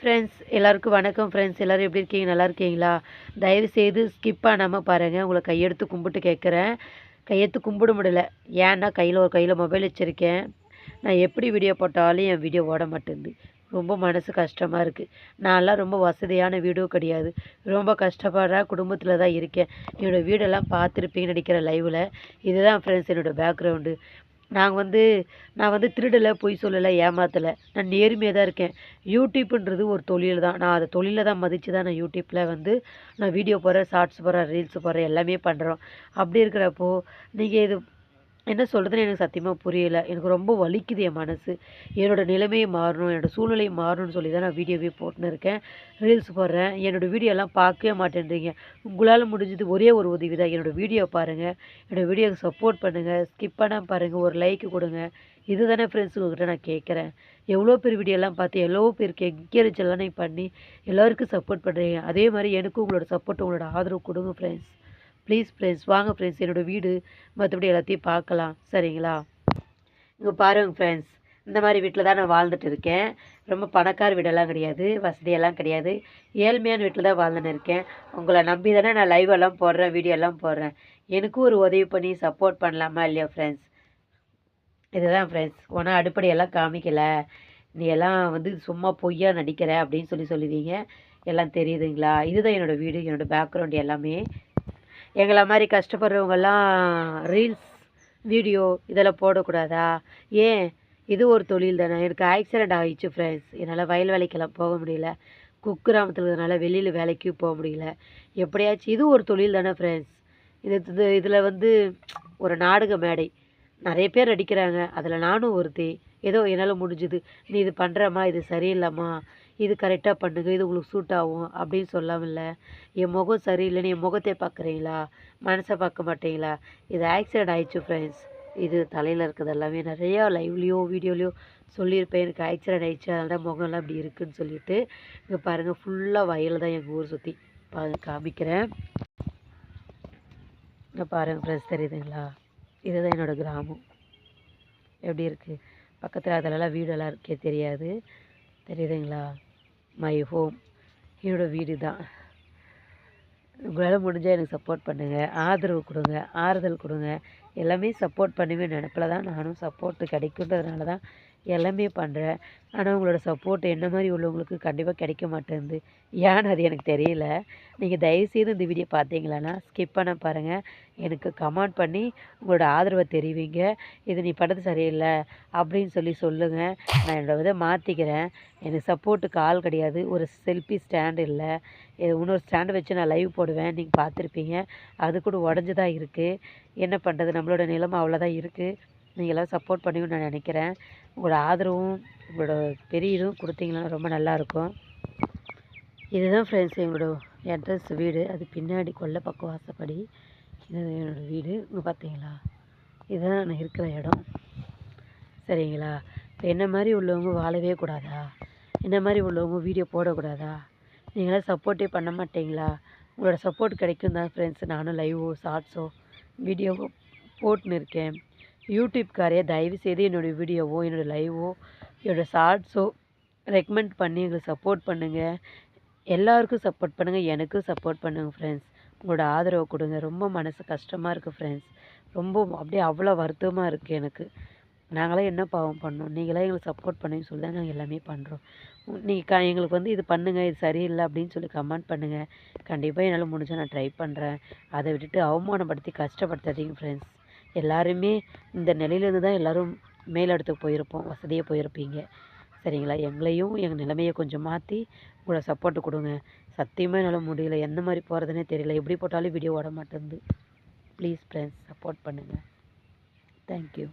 Friends எல்லாருக்கும் வணக்கம் friends எல்லோரும் எப்படி இருக்கீங்க? நல்லா இருக்கீங்களா? தயவு செய்து ஸ்கிப் பண்ணாமல் பாருங்கள் உங்களை கையெடுத்து கும்பிட்டு கேட்குறேன் கையெடுத்து கும்பிட முடியல. ஏன்னா கையில் ஒரு கையில் மொபைல் வச்சுருக்கேன். நான் எப்படி வீடியோ போட்டாலும் என் வீடியோ ஓட மாட்டேங்குது. ரொம்ப மனசு கஷ்டமாக இருக்குது நான்லாம் ரொம்ப வசதியான வீடியோ கிடையாது. ரொம்ப கஷ்டப்படுற குடும்பத்தில் தான் இருக்கேன். என்னோடய வீடெல்லாம் பார்த்துருப்பீங்கன்னு நினைக்கிற லைவில் இதுதான் ஃப்ரெண்ட்ஸ் என்னோடய பேக்ரவுண்டு நாங்கள் வந்து நான் வந்து திருடலை பொய் சொல்லலை ஏமாற்றலை நான் நேர்மையாக தான் இருக்கேன். யூடியூப்புன்றது ஒரு தொழில் தான். நான் அதை தொழிலை தான் மதித்து தான் நான் யூடியூப்பில் வந்து நான் வீடியோ போடுறேன் ஷார்ட்ஸ் போடுறேன் ரீல்ஸ் போடுறேன் எல்லாமே பண்ணுறோம் அப்படி இருக்கிறப்போ நீங்கள் இது என்ன சொல்கிறதுன்னு எனக்கு சத்தியமாக புரியலை. எனக்கு ரொம்ப வலிக்குது என் மனசு. என்னோடய நிலைமையை மாறணும் என்னோடய சூழ்நிலை மாறணும்னு சொல்லி தான் நான் வீடியோவே போட்டுன்னு இருக்கேன். ரீல்ஸ் போடுறேன். என்னோடய வீடியோலாம் பார்க்கவே மாட்டேன்றீங்க. உங்களால் முடிஞ்சது ஒரே ஒரு உதவி தான். என்னோடய வீடியோ பாருங்கள் என்னோடய வீடியோவுக்கு சப்போர்ட் பண்ணுங்கள் ஸ்கிப் பண்ணாமல் பாருங்கள் ஒரு லைக்கு கொடுங்க. இது தானே ஃப்ரெண்ட்ஸ் உங்கள்கிட்ட நான் கேட்குறேன். எவ்வளோ பேர் வீடியோலாம் பார்த்து எவ்வளோ பேருக்கு என்கரேஜ் எல்லாம் பண்ணி எல்லோருக்கும் சப்போர்ட் பண்ணுறீங்க அதே மாதிரி எனக்கும் உங்களோட சப்போர்ட் உங்களோட ஆதரவு கொடுங்க ஃப்ரெண்ட்ஸ் ப்ளீஸ் ஃப்ரெண்ட்ஸ் வாங்க ஃப்ரெண்ட்ஸ் என்னோடய வீடு. மற்றபடி எல்லாத்தையும் பார்க்கலாம். சரிங்களா? இங்கே பாருங்கள் ஃப்ரெண்ட்ஸ் இந்த மாதிரி வீட்டில் தான் நான் வாழ்ந்துட்டு இருக்கேன். ரொம்ப பணக்கார வீடெல்லாம் கிடையாது. வசதியெல்லாம் கிடையாது. ஏழ்மையான வீட்டில் தான் வாழ்ந்துன்னு இருக்கேன். உங்களை நம்பி தானே நான் லைவ் எல்லாம் போடுறேன் வீடியோ எல்லாம் போடுறேன். எனக்கும் ஒரு உதவி பண்ணி சப்போர்ட் பண்ணலாமா இல்லையா ஃப்ரெண்ட்ஸ் இதுதான் ஃப்ரெண்ட்ஸ் ஒன்றும் அடுப்படையெல்லாம் காமிக்கலை. நீ எல்லாம் வந்து சும்மா பொய்யா நடிக்கிற அப்படின்னு சொல்லி சொல்லுவீங்க எல்லாம் தெரியுதுங்களா? இதுதான் என்னோடய வீடு என்னோடய பேக்ரவுண்ட் எல்லாமே. எங்களை மாதிரி கஷ்டப்படுறவங்கெல்லாம் ரீல்ஸ் வீடியோ இதெல்லாம் போடக்கூடாதா? ஏன்? இது ஒரு தொழில் தானே. எனக்கு ஆக்சிடெண்ட் ஆகிடுச்சு ஃப்ரெண்ட்ஸ் என்னால் வயல் வேலைக்கெல்லாம் போக முடியல. குக்கிராமத்தில் இருக்கிறதுனால வெளியில் வேலைக்கும் போக முடியல. எப்படியாச்சும் இது ஒரு தொழில் தானே ஃப்ரெண்ட்ஸ் இது இதில் வந்து ஒரு நாடக மேடை. நிறைய பேர் அடிக்கிறாங்க அதில் நானும் ஒருத்தி. ஏதோ என்னால் முடிஞ்சுது. நீ இது பண்ணுறம்மா இது சரியில்லைம்மா. இது கரெக்டாக பண்ணுங்கள் இது உங்களுக்கு சூட் ஆகும் அப்படின்னு சொல்லாமல்ல என் முகம் சரியில்லைன்னு என் முகத்தை பார்க்குறீங்களா? மனசை பார்க்க மாட்டீங்களா? இது ஆக்சிடெண்ட் ஆயிடுச்சு ஃப்ரெண்ட்ஸ் இது தலையில் இருக்கிறது எல்லாமே நிறையா லைவ்லேயோ வீடியோலையோ சொல்லியிருப்பேன். எனக்கு ஆக்சிடெண்ட் ஆயிடுச்சு அதனால் தான் முகம்லாம் இப்படி இருக்குதுன்னு சொல்லிட்டு. இங்கே பாருங்கள் ஃபுல்லாக வயல் தான் எங்கள் ஊர் சுற்றி பாருங்க காமிக்கிறேன். இங்கே பாருங்கள் ஃப்ரெண்ட்ஸ் தெரியுதுங்களா? இதுதான் என்னோடய கிராமம். எப்படி இருக்குது பக்கத்தில் அதிலலாம் வீடெல்லாம் இருக்கே தெரியாது. தெரியுதுங்களா? மை ஹோம் என்னோடய வீடு தான். உங்களால் முடிஞ்சால் எனக்கு சப்போர்ட் பண்ணுங்கள் ஆதரவு கொடுங்க. ஆறுதல் கொடுங்க. எல்லாமே சப்போர்ட் பண்ணுவேன் நினப்பில் தான் நானும் சப்போர்ட்டு கிடைக்குன்றதுனால தான் எல்லாமே பண்ணுறேன் ஆனால் உங்களோட சப்போர்ட் என்ன மாதிரி உள்ளவங்களுக்கு கண்டிப்பாக கிடைக்க மாட்டேங்குது. ஏன்னு அது எனக்கு தெரியல. நீங்கள் தயவுசெய்து இந்த வீடியோ பார்த்தீங்களான்னா ஸ்கிப் பண்ண பாருங்கள் எனக்கு கமெண்ட் பண்ணி உங்களோட ஆதரவை தெரிவிங்க. இது நீ பண்ணது சரியில்லை அப்படின்னு சொல்லி சொல்லுங்கள் நான் என்னோடய இதை மாற்றிக்கிறேன் எனக்கு சப்போர்ட்டுக்கு ஆள் கிடையாது. ஒரு செல்ஃபி ஸ்டாண்டு இல்லை. இன்னொரு ஸ்டாண்டு வச்சு நான் லைவ் போடுவேன். நீங்கள் பார்த்துருப்பீங்க. அது கூட உடஞ்சி தான் இருக்குது என்ன பண்ணுறது நம்மளோட நிலைமை அவ்வளோதான் இருக்குது நீங்களாம் சப்போர்ட் பண்ணுவீங்கன்னு நான் நினைக்கிறேன். உங்களோட ஆதரவும் உங்களோட பெரிய இதுவும் கொடுத்தீங்கன்னா ரொம்ப நல்லாயிருக்கும் இதுதான் ஃப்ரெண்ட்ஸ் எங்களோட அட்ரஸ் வீடு. அது பின்னாடி கொல்லை பக்கம் வாசப்படி இது என்னோடய வீடு. இங்கே பார்த்தீங்களா இதுதான் நான் இருக்கிற இடம். சரிங்களா? இப்போ என்ன மாதிரி உள்ளவங்க வாழவே கூடாதா? என்ன மாதிரி உள்ளவங்க வீடியோ போடக்கூடாதா? நீங்களாம் சப்போர்ட்டே பண்ண மாட்டீங்களா? உங்களோட சப்போர்ட் கிடைக்கும் தான் ஃப்ரெண்ட்ஸ் நானும் லைவோ ஷார்ட்ஸோ வீடியோவோ போட்டுன்னு இருக்கேன். யூடியூப்காரையே தயவுசெய்து என்னோடய வீடியோவோ என்னோடய லைவோ என்னோடய ஷார்ட்ஸோ ரெக்கமெண்ட் பண்ணி எங்களுக்கு சப்போர்ட் பண்ணுங்கள் எல்லாருக்கும் சப்போர்ட் பண்ணுங்கள் எனக்கும் சப்போர்ட் பண்ணுங்கள் ஃப்ரெண்ட்ஸ் உங்களோட ஆதரவு கொடுங்க. ரொம்ப மனசு கஷ்டமாக இருக்குது ஃப்ரெண்ட்ஸ் ரொம்ப அப்படியே அவ்வளோ வருத்தமாக இருக்குது எனக்கு. நாங்களாம் என்ன பாவம் பண்ணோம்? நீங்களாம் எங்களுக்கு சப்போர்ட் பண்ணுங்கன்னு சொல்லி தான் நாங்கள் எல்லாமே பண்ணுறோம் நீங்கள் க எங்களுக்கு வந்து இது பண்ணுங்கள் இது சரியில்லை அப்படின்னு சொல்லி கமெண்ட் பண்ணுங்கள் கண்டிப்பாக என்னால் முடிஞ்சால் நான் ட்ரை பண்ணுறேன் அதை விட்டுட்டு அவமானப்படுத்தி கஷ்டப்படுத்தாதீங்க ஃப்ரெண்ட்ஸ் எல்லாருமே இந்த நிலையிலேருந்து தான் எல்லோரும் மேலிடத்துக்கு போயிருப்போம் வசதியாக போயிருப்பீங்க. சரிங்களா? எங்களையும் எங்கள் நிலைமையை கொஞ்சம் மாற்றி உங்களோட சப்போர்ட்டு கொடுங்க. சத்தியமாக என்னால் முடியல. எந்த மாதிரி போகிறதுனே தெரியல. எப்படி போட்டாலும் வீடியோ ஓட மாட்டேங்குது. ப்ளீஸ் ஃப்ரெண்ட்ஸ் சப்போர்ட் பண்ணுங்கள் தேங்க்யூ